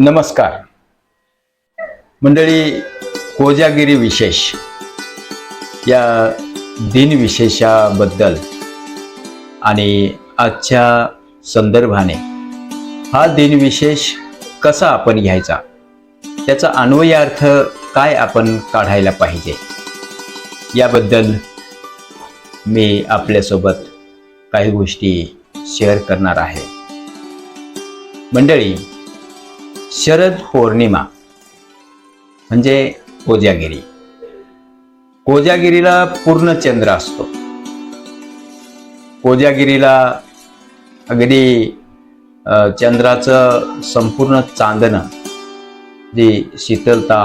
नमस्कार. मंडळी कोजागिरी विशेष. या दिनविशेषाबद्दल आणि आजच्या संदर्भाने हा दिनविशेष कसा आपण घ्यायचा? त्याचा अन्वयार्थ काय आपण काढायला पाहिजे? याबद्दल मी आपल्यासोबत काही गोष्टी शेअर करणार आहे. मंडळी शरद पौर्णिमा म्हणजे कोजागिरी. कोजागिरीला पूर्ण चंद्र असतो. कोजागिरीला अगदी चंद्राचं संपूर्ण चांदणं जी शीतलता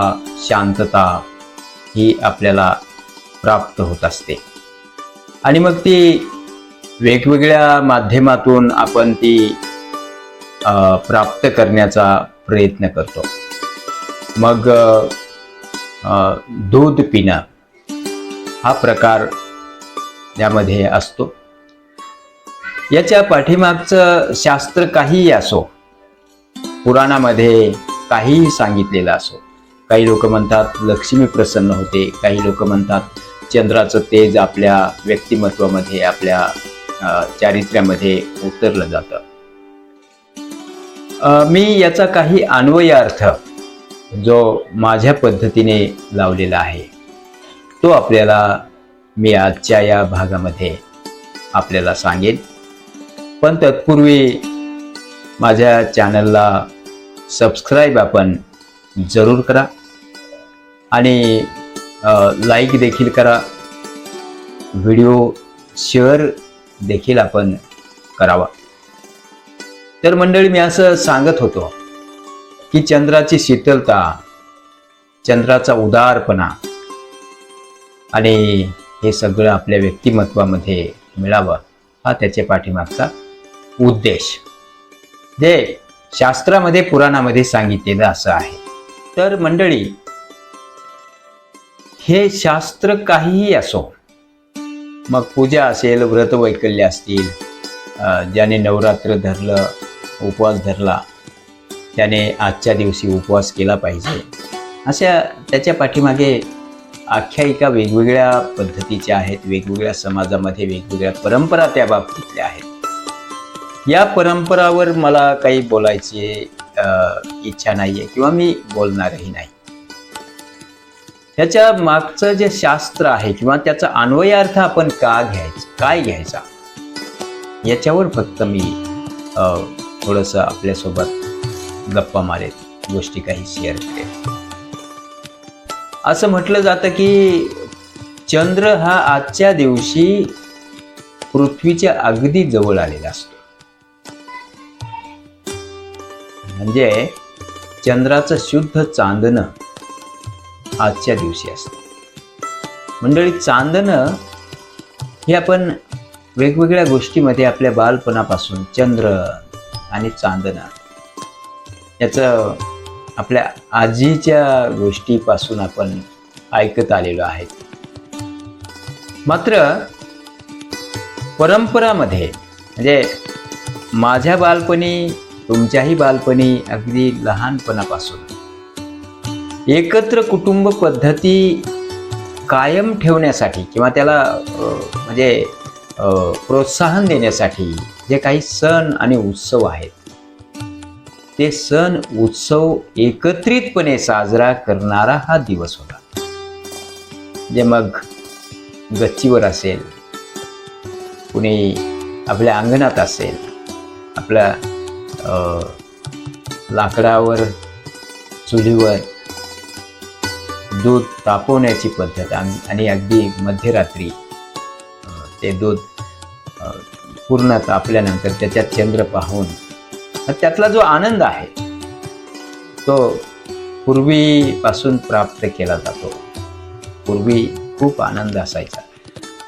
शांतता ही आपल्याला प्राप्त होत असते. आणि मग ती वेगवेगळ्या माध्यमातून आपण ती प्राप्त करण्याचा प्रयत्न करतो. मग दूध पिणं हा प्रकार यामध्ये असतो. याच्या पाठीमागचं शास्त्र काहीही असो पुराणामध्ये काहीही सांगितलेलं असो काही लोक म्हणतात लक्ष्मी प्रसन्न होते काही लोक म्हणतात चंद्राचं तेज आपल्या व्यक्तिमत्वामध्ये आपल्या चारित्र्यामध्ये उतरलं जातं. मी याचा काही अन्वयार्थ जो माझ्या पद्धतीने लावलेला आहे तो आपल्याला मी आजच्या या भागामध्ये आपल्याला सांगेन. पण तत्पूर्वी माझ्या चॅनलला सबस्क्राईब आपण जरूर करा आणि लाईक देखील करा. व्हिडिओ शेअर देखील आपण करावा. तर मंडळी मी असं सांगत होतो की चंद्राची शीतलता चंद्राचा उदारपणा आणि हे सगळं आपल्या व्यक्तिमत्वामध्ये मिळावं हा त्याच्या पाठीमागचा उद्देश. जे शास्त्रामध्ये पुराणामध्ये सांगितलेलं असं आहे. तर मंडळी हे शास्त्र काहीही असो मग पूजा असेल व्रत वैकल्य असतील ज्याने नवरात्र धरलं उपवास धरला त्याने आजच्या दिवशी उपवास केला पाहिजे. अशा त्याच्या पाठीमागे आख्यायिका वेगवेगळ्या पद्धतीच्या आहेत वेगवेगळ्या समाजामध्ये वेगवेगळ्या परंपरा त्या बाबतीतल्या आहेत. या परंपरावर मला काही बोलायची इच्छा नाही आहे किंवा मी बोलणारही नाही. त्याच्या मागचं जे शास्त्र आहे किंवा त्याचा अन्वयार्थ आपण का घ्यायचा काय घ्यायचा याच्यावर फक्त मी थोडंसं आपल्यासोबत गप्पा मारेल गोष्टी काही शेअर करेल. असं म्हटलं जातं की चंद्र हा आजच्या दिवशी पृथ्वीच्या अगदी जवळ आलेला असतो. म्हणजे चंद्राचं शुद्ध चांदणं आजच्या दिवशी असतं. मंडळी चांदणं हे आपण वेगवेगळ्या गोष्टीमध्ये आपल्या बालपणापासून चंद्र आणि चांदणा. याचं आपल्या आजीच्या गोष्टीपासून आपण ऐकत आलेलो आहे. मात्र परंपरामध्ये म्हणजे माझ्या बालपणी तुमच्याही बालपणी अगदी लहानपणापासून एकत्र कुटुंब पद्धती कायम ठेवण्यासाठी किंवा त्याला म्हणजे प्रोत्साहन देण्यासाठी जे काही सण आणि उत्सव आहेत ते सण उत्सव एकत्रितपणे साजरा करणारा हा दिवस होता. जे मग गच्चीवर असेल कुणी आपल्या अंगणात असेल आपल्या लाकडावर चुलीवर दूध तापवण्याची पद्धत आणि अगदी मध्यरात्री ते दूध पूर्ण तापल्यानंतर त्याच्यात चंद्र पाहून. त्यातला जो आनंद आहे तो पूर्वीपासून प्राप्त केला जातो. पूर्वी खूप आनंद असायचा.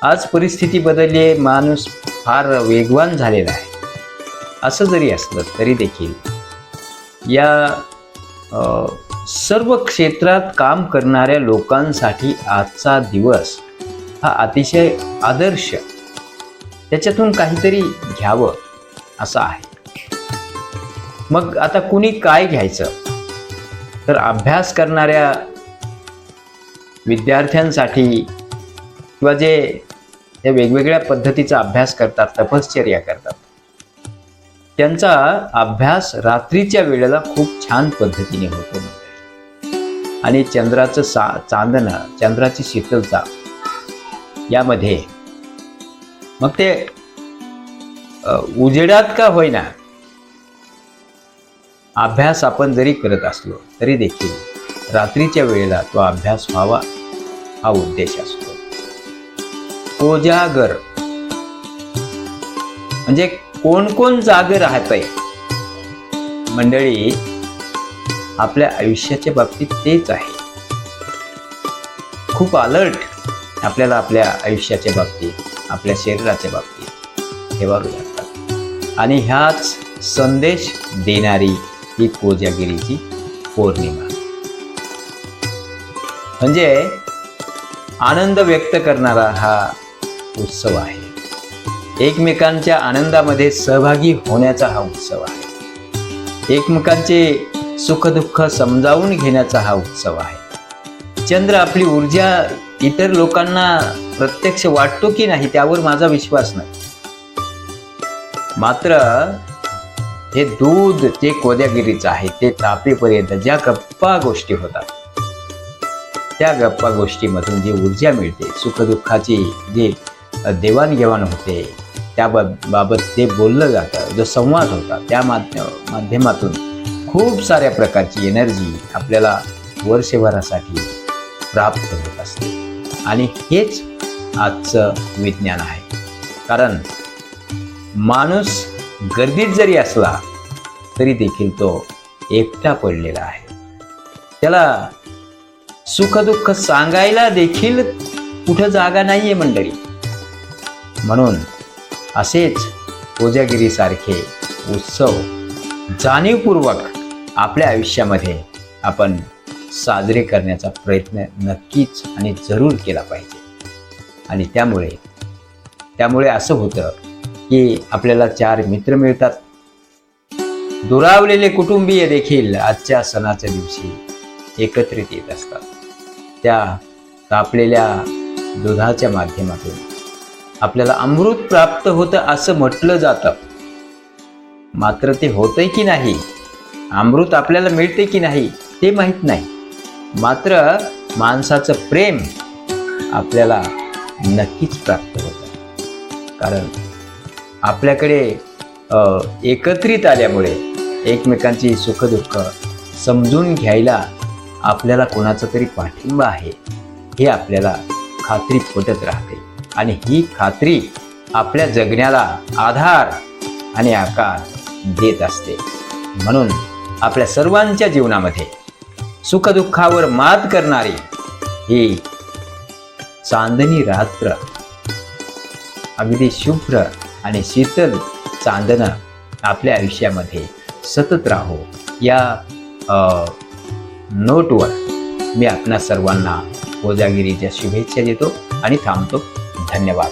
आज परिस्थिती बदलली आहे माणूस फार वेगवान झालेला आहे. असं जरी असलं तरी देखील या सर्व क्षेत्रात काम करणाऱ्या लोकांसाठी आजचा दिवस हा अतिशय आदर्श त्याच्यातून काहीतरी घ्यावं असं आहे. मग आता कुणी काय घ्यायचं? तर अभ्यास करणाऱ्या विद्यार्थ्यांसाठी किंवा जे या वेगवेगळ्या पद्धतीचा अभ्यास करतात तपश्चर्या करतात त्यांचा अभ्यास रात्रीच्या वेळेला खूप छान पद्धतीने होतो. आणि चंद्राचं सा चांदणं चंद्राची शीतलता यामध्ये मग ते उजेडात का होईना? अभ्यास आपण जरी करत असलो तरी देखील रात्रीच्या वेळेला तो अभ्यास व्हावा हा उद्देश असतो. कोजागर म्हणजे कोण कोण जाग राहतय मंडळी आपल्या आयुष्याच्या बाबतीत तेच आहे. खूप अलर्ट आपल्याला आपल्या आयुष्याच्या बाबतीत. आपल्या शरीराच्या बाबतीत ठेवावे लागतात आणि ह्याच संदेश देणारी ही कोजागिरीची पौर्णिमा. म्हणजे आनंद व्यक्त करणारा हा उत्सव आहे. एकमेकांच्या आनंदामध्ये सहभागी होण्याचा हा उत्सव आहे. एकमेकांचे सुखदुःख समजावून घेण्याचा हा उत्सव आहे. चंद्र आपली ऊर्जा इतर लोकांना प्रत्यक्ष वाटतो की नाही त्यावर माझा विश्वास नाही. मात्र हे दूध जे कोद्यागिरीचं आहे ते तापेपर्यंत ज्या गप्पा गोष्टी होतात त्या गप्पा गोष्टीमधून जी ऊर्जा मिळते सुखदुःखाची जी देवाणघेवाण होते त्या बाबत ते बोललं जातं जो संवाद होता त्या माध्य माध्यमातून खूप साऱ्या प्रकारची एनर्जी आपल्याला वर्षभरासाठी प्राप्त होत असते. आणि हेच आजचं विज्ञान आहे. कारण माणूस गर्दीत जरी असला तरी देखील तो एकटा पडलेला आहे. त्याला सुखदुःख सांगायला देखील कुठं जागा नाहीये मंडळी. म्हणून असेच कोजागिरीसारखे उत्सव जाणीवपूर्वक आपल्या आयुष्यामध्ये आपण साजरे करण्याचा प्रयत्न नक्कीच आणि जरूर केला पाहिजे. आणि त्यामुळे त्यामुळे असं होतं की आपल्याला चार मित्र मिळतात. दुरावलेले कुटुंबीय देखील आजच्या सणाच्या दिवशी एकत्रित येत असतात. त्या तापलेल्या दुधाच्या माध्यमातून आपल्याला अमृत प्राप्त होतं असं म्हटलं जातं. मात्र ते होतंय की नाही? अमृत आपल्याला मिळते की नाही ते माहीत नाही. मात्र माणसाचं प्रेम आपल्याला नक्कीच प्राप्त होतं. कारण आपल्याकडे एकत्रित आल्यामुळे एकमेकांची सुखदुःख समजून घ्यायला आपल्याला कोणाचा तरी पाठिंबा आहे हे आपल्याला खात्री पटत राहते. आणि ही खात्री आपल्या जगण्याला आधार आणि आकार देत असते. म्हणून आपल्या सर्वांच्या जीवनामध्ये सुखदुःखावर मात करणारी ही चांदणी रात्र. अगदी शुभ्र आणि शीतल चांदणं आपल्या आयुष्यामध्ये सतत राहो. या नोटवर मी आपणा सर्वांना कोजागिरीच्या शुभेच्छा देतो आणि थांबतो. धन्यवाद.